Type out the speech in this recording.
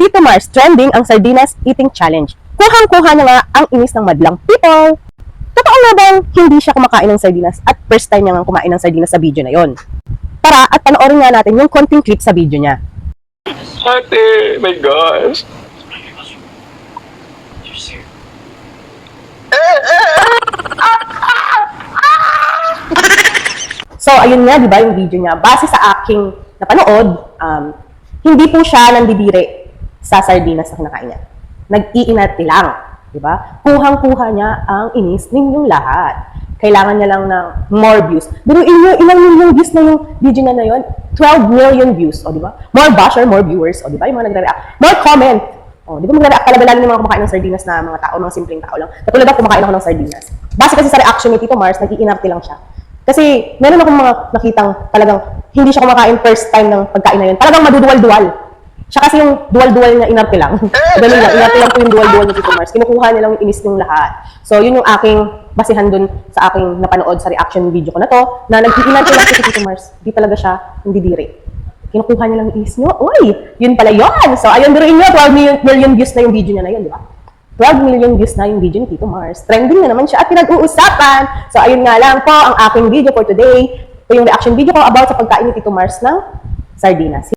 Tito Mars, trending ang Sardinas Eating Challenge. Kuhang-kuha na nga ang inis ng madlang people. Totoo nga bang hindi siya kumakain ng sardinas at first time niya nga kumain ng sardinas sa video na yon? Tara at panoorin nga natin yung konting clip sa video niya. Ate, my gosh. So, ayun nga, di ba, yung video niya. Base sa aking napanood, um, hindi po siya nandidiri sa sardinas na kinakain niya. Nag-iinati lang, di ba? Kuhang-kuha niya ang inis ninyong lahat. Kailangan niya lang ng more views. Pero inyo, ilang million views na yung video niya na yun? 12 million views, o di ba? More basher, more viewers, o di ba? Yung mga nagre-react. More comment. O, di ba magre-react talaga lalo yung mga kumakain ng sardinas na mga tao, mga simpleng tao lang. Katulad ako, kumakain ako ng sardinas. Base kasi sa reaction ni Tito Mars, nag-iinarte lang siya. Kasi meron akong mga nakitang talagang hindi siya kumakain first time ng pagkain na yun. Talagang maduduwal-duwal. Siya kasi yung duwal-duwal niya, inarte lang. Ganun lang, inarte lang po yung duwal-duwal ni Tito Mars. Kinukuha niya lang yung inis ng lahat. So, yun yung aking basihan dun sa aking napanood sa reaction video ko na to, na nag-iinarte lang si Tito Mars. Di talaga siya hindi diri. Kinukuha niya lang yung inis niyo. Uy, yun pala yun. So, ayun, biruin niyo, 12 million, million views na yung video niya na yun, di ba? 12 million views na yung video ni Tito Mars. Trending na naman siya at pinag-uusapan. So, ayun nga lang po ang aking video for today. Ito yung reaction video ko about sa pagkain ni Tito Mars ng sardinas.